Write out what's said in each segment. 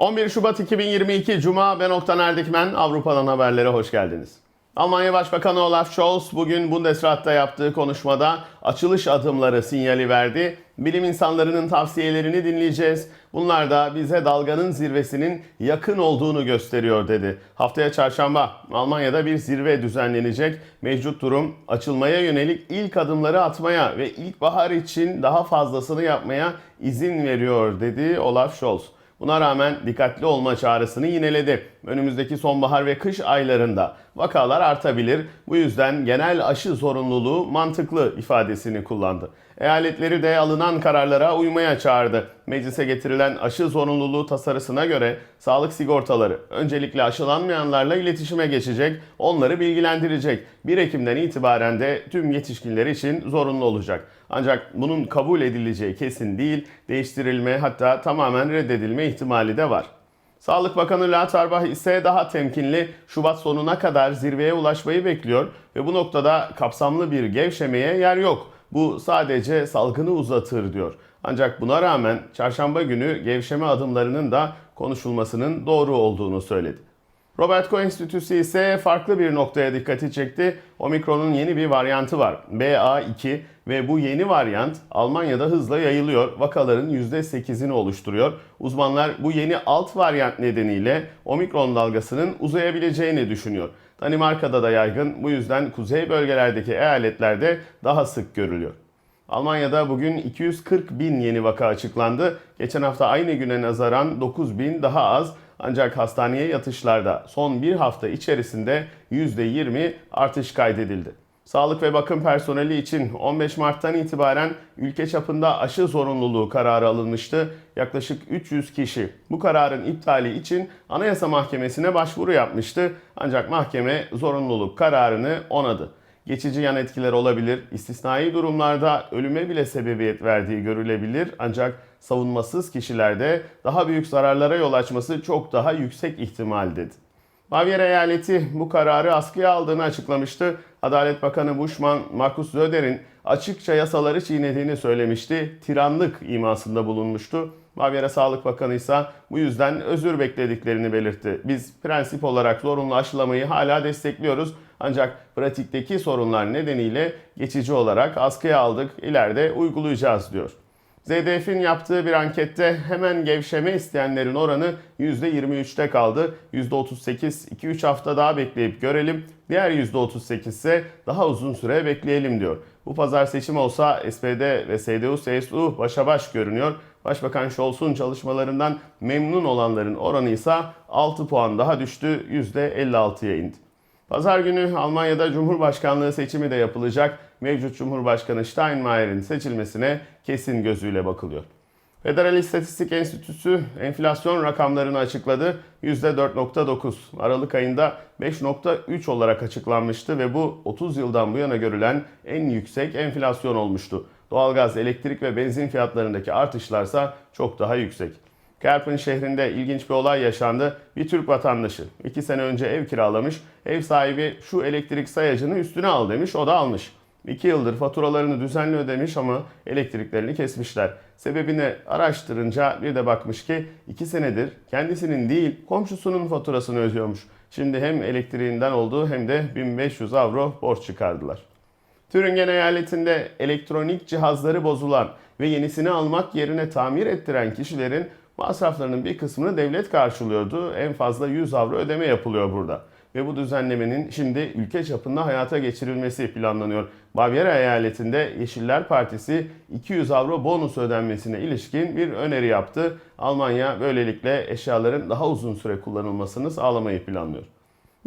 11 Şubat 2022 Cuma ben Oktan Erdikmen Avrupa'dan haberlere hoş geldiniz. Almanya Başbakanı Olaf Scholz bugün Bundesrat'ta yaptığı konuşmada açılış adımları sinyali verdi. Bilim insanlarının tavsiyelerini dinleyeceğiz. Bunlar da bize dalganın zirvesinin yakın olduğunu gösteriyor dedi. Haftaya çarşamba Almanya'da bir zirve düzenlenecek. Mevcut durum açılmaya yönelik ilk adımları atmaya ve ilkbahar için daha fazlasını yapmaya izin veriyor dedi Olaf Scholz. Buna rağmen dikkatli olma çağrısını yineledi. Önümüzdeki sonbahar ve kış aylarında vakalar artabilir. Bu yüzden genel aşı zorunluluğu mantıklı ifadesini kullandı. Eyaletleri de alınan kararlara uymaya çağırdı. Meclise getirilen aşı zorunluluğu tasarısına göre sağlık sigortaları öncelikle aşılanmayanlarla iletişime geçecek, onları bilgilendirecek. 1 Ekim'den itibaren de tüm yetişkinler için zorunlu olacak. Ancak bunun kabul edileceği kesin değil, değiştirilme hatta tamamen reddedilme ihtimali de var. Sağlık Bakanı Latarbah ise daha temkinli Şubat sonuna kadar zirveye ulaşmayı bekliyor ve bu noktada kapsamlı bir gevşemeye yer yok. Bu sadece salgını uzatır diyor. Ancak buna rağmen çarşamba günü gevşeme adımlarının da konuşulmasının doğru olduğunu söyledi. Robert Koch Enstitüsü ise farklı bir noktaya dikkati çekti. Omikron'un yeni bir varyantı var. BA2 ve bu yeni varyant Almanya'da hızla yayılıyor. Vakaların %8'ini oluşturuyor. Uzmanlar bu yeni alt varyant nedeniyle Omikron dalgasının uzayabileceğini düşünüyor. Danimarka'da da yaygın. Bu yüzden kuzey bölgelerdeki eyaletlerde daha sık görülüyor. Almanya'da bugün 240 bin yeni vaka açıklandı. Geçen hafta aynı güne nazaran 9 bin daha az. Ancak hastaneye yatışlarda son bir hafta içerisinde %20 artış kaydedildi. Sağlık ve bakım personeli için 15 Mart'tan itibaren ülke çapında aşı zorunluluğu kararı alınmıştı. Yaklaşık 300 kişi bu kararın iptali için Anayasa Mahkemesi'ne başvuru yapmıştı. Ancak mahkeme zorunluluk kararını onadı. Geçici yan etkiler olabilir, istisnai durumlarda ölüme bile sebebiyet verdiği görülebilir ancak savunmasız kişilerde daha büyük zararlara yol açması çok daha yüksek ihtimal dedi. Bavyera eyaleti bu kararı askıya aldığını açıklamıştı. Adalet Bakanı Bushman, Markus Söder'in açıkça yasaları çiğnediğini söylemişti. Tiranlık imasında bulunmuştu. Bavyera Sağlık Bakanı ise bu yüzden özür beklediklerini belirtti. Biz prensip olarak zorunlu aşılamayı hala destekliyoruz. Ancak pratikteki sorunlar nedeniyle geçici olarak askıya aldık, ileride uygulayacağız diyor. ZDF'in yaptığı bir ankette hemen gevşeme isteyenlerin oranı %23'te kaldı. %38 2-3 hafta daha bekleyip görelim. Diğer %38 ise daha uzun süre bekleyelim diyor. Bu pazar seçim olsa SPD ve CDU-CSU başa baş görünüyor. Başbakan Scholz'un çalışmalarından memnun olanların oranı ise 6 puan daha düştü, %56'ya indi. Pazar günü Almanya'da Cumhurbaşkanlığı seçimi de yapılacak. Mevcut Cumhurbaşkanı Steinmeier'in seçilmesine kesin gözüyle bakılıyor. Federal İstatistik Enstitüsü enflasyon rakamlarını açıkladı. %4.9. Aralık ayında 5.3 olarak açıklanmıştı ve bu 30 yıldan bu yana görülen en yüksek enflasyon olmuştu. Doğalgaz, elektrik ve benzin fiyatlarındaki artışlarsa çok daha yüksek. Kerpen şehrinde ilginç bir olay yaşandı. Bir Türk vatandaşı 2 sene önce ev kiralamış. Ev sahibi şu elektrik sayacını üstüne al demiş. O da almış. 2 yıldır faturalarını düzenli ödemiş ama elektriklerini kesmişler. Sebebini araştırınca bir de bakmış ki 2 senedir kendisinin değil komşusunun faturasını ödüyormuş. Şimdi hem elektriğinden olduğu hem de 1500 avro borç çıkardılar. Türingen eyaletinde elektronik cihazları bozulan ve yenisini almak yerine tamir ettiren kişilerin masraflarının bir kısmını devlet karşılıyordu. En fazla 100 avro ödeme yapılıyor burada. Ve bu düzenlemenin şimdi ülke çapında hayata geçirilmesi planlanıyor. Bavyera eyaletinde Yeşiller Partisi 200 avro bonus ödenmesine ilişkin bir öneri yaptı. Almanya böylelikle eşyaların daha uzun süre kullanılmasını sağlamayı planlıyor.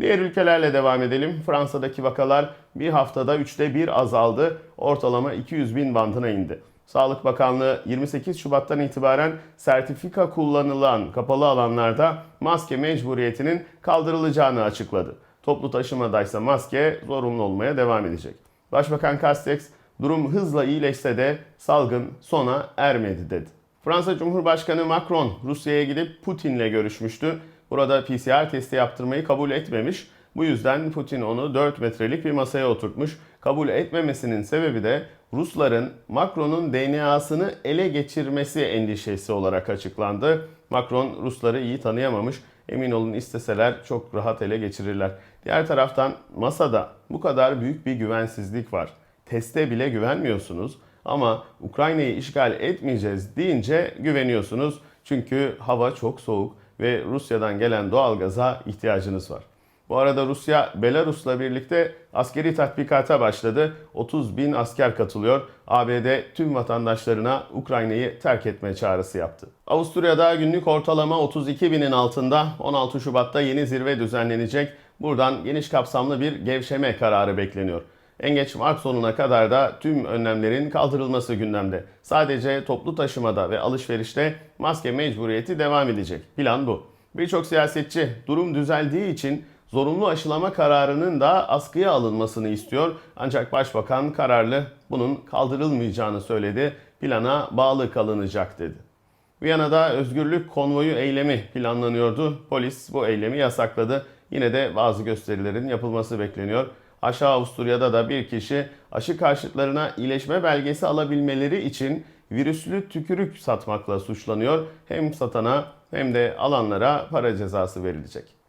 Diğer ülkelerle devam edelim. Fransa'daki vakalar bir haftada üçte bir azaldı. Ortalama 200 bin bandına indi. Sağlık Bakanlığı 28 Şubat'tan itibaren sertifika kullanılan kapalı alanlarda maske mecburiyetinin kaldırılacağını açıkladı. Toplu taşımadaysa maske zorunlu olmaya devam edecek. Başbakan Castex durum hızla iyileşse de salgın sona ermedi dedi. Fransa Cumhurbaşkanı Macron Rusya'ya gidip Putin'le görüşmüştü. Burada PCR testi yaptırmayı kabul etmemiş. Bu yüzden Putin onu 4 metrelik bir masaya oturtmuş. Kabul etmemesinin sebebi de Rusların Macron'un DNA'sını ele geçirmesi endişesi olarak açıklandı. Macron Rusları iyi tanıyamamış. Emin olun isteseler çok rahat ele geçirirler. Diğer taraftan masada bu kadar büyük bir güvensizlik var. Teste bile güvenmiyorsunuz ama Ukrayna'yı işgal etmeyeceğiz deyince güveniyorsunuz. Çünkü hava çok soğuk ve Rusya'dan gelen doğalgaza ihtiyacınız var. Bu arada Rusya Belarus'la birlikte askeri tatbikata başladı. 30 bin asker katılıyor. ABD tüm vatandaşlarına Ukrayna'yı terk etme çağrısı yaptı. Avusturya'da günlük ortalama 32 binin altında 16 Şubat'ta yeni zirve düzenlenecek. Buradan geniş kapsamlı bir gevşeme kararı bekleniyor. En geç Mart sonuna kadar da tüm önlemlerin kaldırılması gündemde. Sadece toplu taşımada ve alışverişte maske mecburiyeti devam edecek. Plan bu. Birçok siyasetçi durum düzeldiği için zorunlu aşılama kararının da askıya alınmasını istiyor. Ancak başbakan kararlı bunun kaldırılmayacağını söyledi. Plana bağlı kalınacak dedi. Viyana'da özgürlük konvoyu eylemi planlanıyordu. Polis bu eylemi yasakladı. Yine de bazı gösterilerin yapılması bekleniyor. Aşağı Avusturya'da da bir kişi aşı karşıtlarına iyileşme belgesi alabilmeleri için virüslü tükürük satmakla suçlanıyor. Hem satana hem de alanlara para cezası verilecek.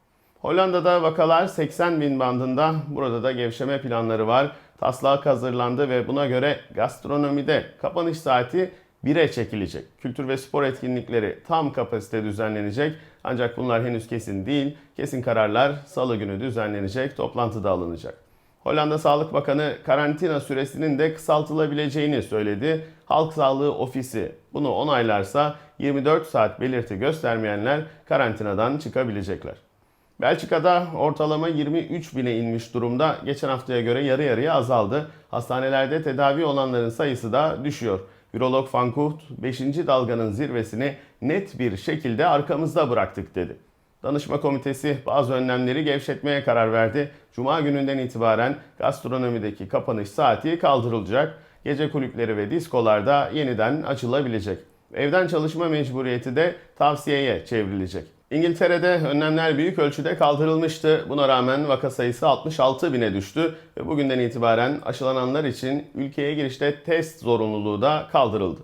Hollanda'da vakalar 80 bin bandında. Burada da gevşeme planları var. Taslak hazırlandı ve buna göre gastronomide kapanış saati 1'e çekilecek. Kültür ve spor etkinlikleri tam kapasite düzenlenecek. Ancak bunlar henüz kesin değil. Kesin kararlar salı günü düzenlenecek, toplantıda alınacak. Hollanda Sağlık Bakanı karantina süresinin de kısaltılabileceğini söyledi. Halk Sağlığı Ofisi bunu onaylarsa 24 saat belirti göstermeyenler karantinadan çıkabilecekler. Belçika'da ortalama 23 bine inmiş durumda. Geçen haftaya göre yarı yarıya azaldı. Hastanelerde tedavi olanların sayısı da düşüyor. Virolog Van Kucht 5. dalganın zirvesini net bir şekilde arkamızda bıraktık dedi. Danışma komitesi bazı önlemleri gevşetmeye karar verdi. Cuma gününden itibaren gastronomideki kapanış saati kaldırılacak. Gece kulüpleri ve diskolarda yeniden açılabilecek. Evden çalışma mecburiyeti de tavsiyeye çevrilecek. İngiltere'de önlemler büyük ölçüde kaldırılmıştı. Buna rağmen vaka sayısı 66 bine düştü ve bugünden itibaren aşılananlar için ülkeye girişte test zorunluluğu da kaldırıldı.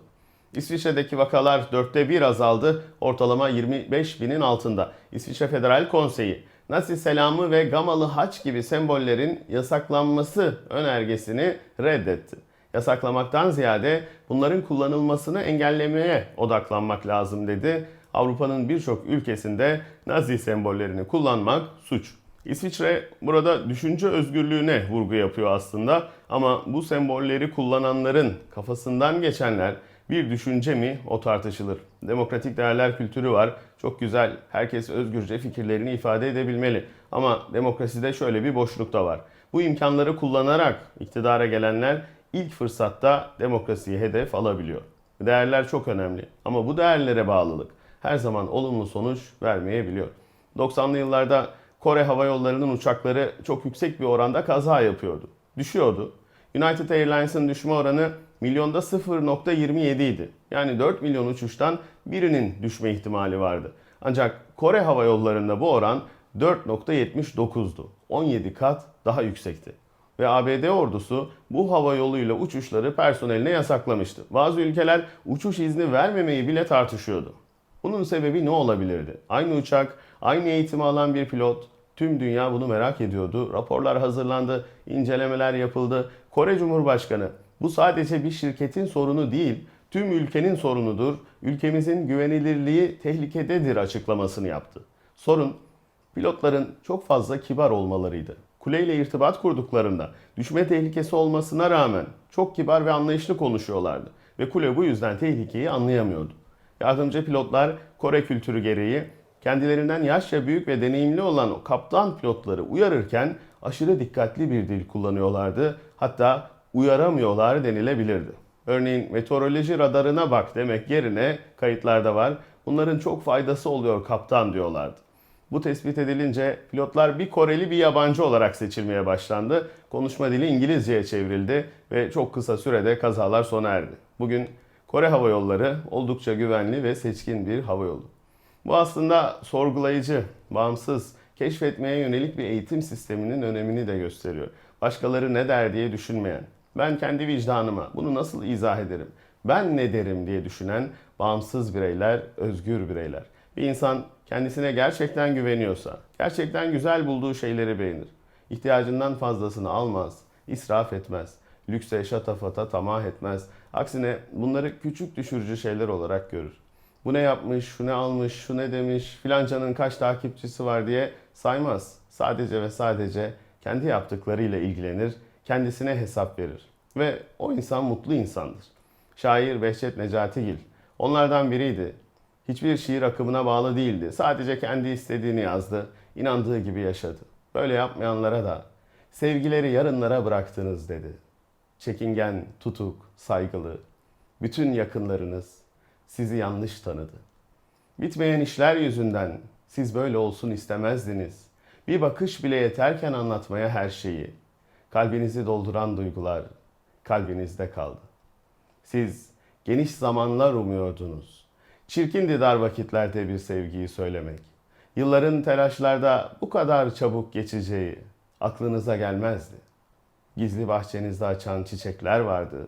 İsviçre'deki vakalar dörtte bir azaldı, ortalama 25 binin altında. İsviçre Federal Konseyi, Nazi selamı ve Gamalı haç gibi sembollerin yasaklanması önergesini reddetti. Yasaklamaktan ziyade bunların kullanılmasını engellemeye odaklanmak lazım dedi. Avrupa'nın birçok ülkesinde Nazi sembollerini kullanmak suç. İsviçre burada düşünce özgürlüğüne vurgu yapıyor aslında ama bu sembolleri kullananların kafasından geçenler bir düşünce mi o tartışılır. Demokratik değerler kültürü var. Çok güzel. Herkes özgürce fikirlerini ifade edebilmeli. Ama demokraside şöyle bir boşluk da var. Bu imkanları kullanarak iktidara gelenler ilk fırsatta demokrasiyi hedef alabiliyor. Değerler çok önemli ama bu değerlere bağlılık her zaman olumlu sonuç vermeyebiliyor. 90'lı yıllarda Kore Hava Yolları'nın uçakları çok yüksek bir oranda kaza yapıyordu. Düşüyordu. United Airlines'ın düşme oranı milyonda 0.27 idi. Yani 4 milyon uçuştan birinin düşme ihtimali vardı. Ancak Kore Hava Yolları'nda bu oran 4.79'du. 17 kat daha yüksekti. Ve ABD ordusu bu hava yoluyla uçuşları personeline yasaklamıştı. Bazı ülkeler uçuş izni vermemeyi bile tartışıyordu. Bunun sebebi ne olabilirdi? Aynı uçak, aynı eğitimi alan bir pilot, tüm dünya bunu merak ediyordu. Raporlar hazırlandı, incelemeler yapıldı. Kore Cumhurbaşkanı bu sadece bir şirketin sorunu değil, tüm ülkenin sorunudur. Ülkemizin güvenilirliği tehlikededir açıklamasını yaptı. Sorun pilotların çok fazla kibar olmalarıydı. Kuleyle irtibat kurduklarında düşme tehlikesi olmasına rağmen çok kibar ve anlayışlı konuşuyorlardı ve kule bu yüzden tehlikeyi anlayamıyordu. Yardımcı pilotlar Kore kültürü gereği kendilerinden yaşça büyük ve deneyimli olan kaptan pilotları uyarırken aşırı dikkatli bir dil kullanıyorlardı. Hatta uyaramıyorlar denilebilirdi. Örneğin meteoroloji radarına bak demek yerine kayıtlarda var. Bunların çok faydası oluyor kaptan diyorlardı. Bu tespit edilince pilotlar bir Koreli bir yabancı olarak seçilmeye başlandı. Konuşma dili İngilizceye çevrildi ve çok kısa sürede kazalar sona erdi. Bugün Kore Hava Yolları oldukça güvenli ve seçkin bir hava yolu. Bu aslında sorgulayıcı, bağımsız, keşfetmeye yönelik bir eğitim sisteminin önemini de gösteriyor. Başkaları ne der diye düşünmeyen, ben kendi vicdanıma bunu nasıl izah ederim, ben ne derim diye düşünen bağımsız bireyler, özgür bireyler. Bir insan kendisine gerçekten güveniyorsa, gerçekten güzel bulduğu şeyleri beğenir. İhtiyacından fazlasını almaz, israf etmez, lükse, şatafata tamah etmez. Aksine bunları küçük düşürücü şeyler olarak görür. Bu ne yapmış, şu ne almış, şu ne demiş, filancanın kaç takipçisi var diye saymaz. Sadece ve sadece kendi yaptıklarıyla ilgilenir, kendisine hesap verir. Ve o insan mutlu insandır. Şair Behçet Necatigil onlardan biriydi. Hiçbir şiir akımına bağlı değildi. Sadece kendi istediğini yazdı, inandığı gibi yaşadı. Böyle yapmayanlara da sevgileri yarınlara bıraktınız dedi. Çekingen, tutuk, saygılı, bütün yakınlarınız sizi yanlış tanıdı. Bitmeyen işler yüzünden siz böyle olsun istemezdiniz. Bir bakış bile yeterken anlatmaya her şeyi. Kalbinizi dolduran duygular kalbinizde kaldı. Siz geniş zamanlar umuyordunuz. Çirkindi dar vakitlerde bir sevgiyi söylemek. Yılların telaşlarda bu kadar çabuk geçeceği aklınıza gelmezdi. Gizli bahçenizde açan çiçekler vardı.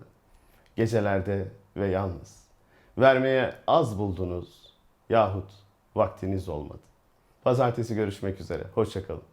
Gecelerde ve yalnız. Vermeye az buldunuz yahut vaktiniz olmadı. Pazartesi görüşmek üzere. Hoşçakalın.